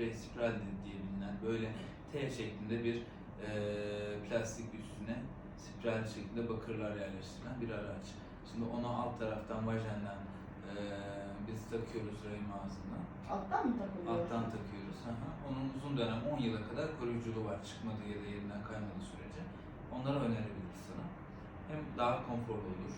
sprey, spiral diye bilinen böyle T şeklinde bir e, plastik üstüne spiral şeklinde bakırlar yerleştirilen bir araç. Şimdi onu alt taraftan vajenden e, biz takıyoruz rahim ağzından. Alttan mı takılıyor? Alttan takıyoruz. Aha. Onun uzun dönem 10 yıla kadar koruyuculuğu var çıkmadığı ya da yerinden kaymadığı sürece. Onları önerebiliriz sana. Hem daha konforlu olur.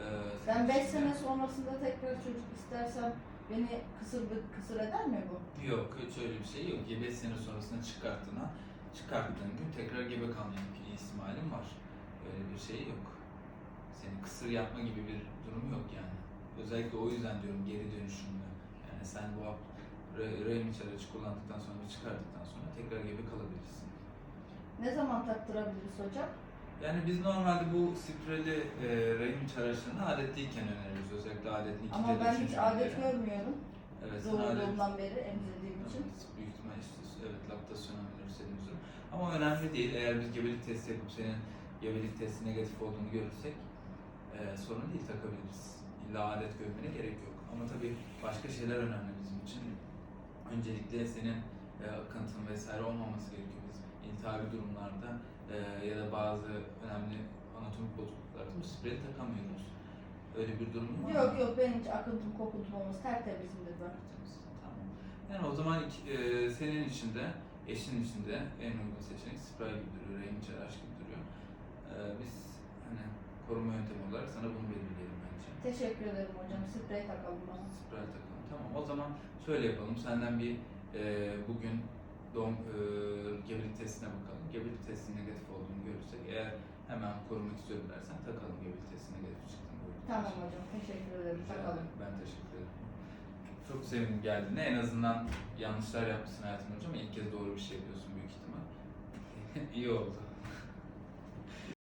Ee, Ben senin 5 için sene sonrasında tekrar çocuk istersem beni kısır, kısır eder mi bu? Yok hiç öyle bir şey yok. 5 sene sonrasında çıkarttığına çıkarttığın gün tekrar gebe kalma ihtimalin var. Öyle bir şey yok. Seni kısır yapma gibi bir durum yok yani. Özellikle o yüzden diyorum geri dönüşümlü. Yani sen bu hap re- rahim içi aracı kullandıktan sonra ve çıkarttıktan sonra tekrar gebe kalabilirsin. Ne zaman taktırabiliriz hocam? Yani biz normalde bu spirali e, rahim araçlarını adetliyken öneririz. Özellikle adetli Ama ben hiç adet görmüyorum. Evet, sen adet- beri emzirdiğim için. Evet, büyük ihtimal işte evet laktasyon senin üzerine. Ama önemli değil. Eğer biz gebelik testi yapıp senin gebelik testi negatif olduğunu görürsek e, sorun değil takabiliriz. İlla adet görmene gerek yok. Ama tabii başka şeyler önemli bizim için. Öncelikle senin e, akıntın vesaire olmaması gerekiyor. Biz iltihabi durumlarda e, ya da bazı önemli anatomik bozukluklarda bu spreyi takamıyoruz. Öyle bir durum var mı? Yok yok benim hiç akıntım kokuntum olmaz. Tertemizimdir ben. Tamam. Yani o zaman e, senin için de eşin için de en uygun seçenek spiral gibi duruyor, renk araç gibi duruyor. E, biz hani koruma yöntemi olarak sana bunu belirleyelim bence. Teşekkür ederim hocam. Sprey takalım bana. Spiral takalım. Tamam. O zaman şöyle yapalım. Senden bir e, bugün doğum e, gebelik testine bakalım. Gebelik testi negatif olduğunu görürsek eğer hemen korumak istiyorum dersen takalım gebelik testi negatif çıktığını. Tamam hocam. Teşekkür ederim. Rica Takalım. ederim. Ben teşekkür ederim. Çok sevindim geldiğine. En azından yanlışlar yapmışsın hayatım hocam. İlk kez doğru bir şey yapıyorsun büyük ihtimal. İyi oldu.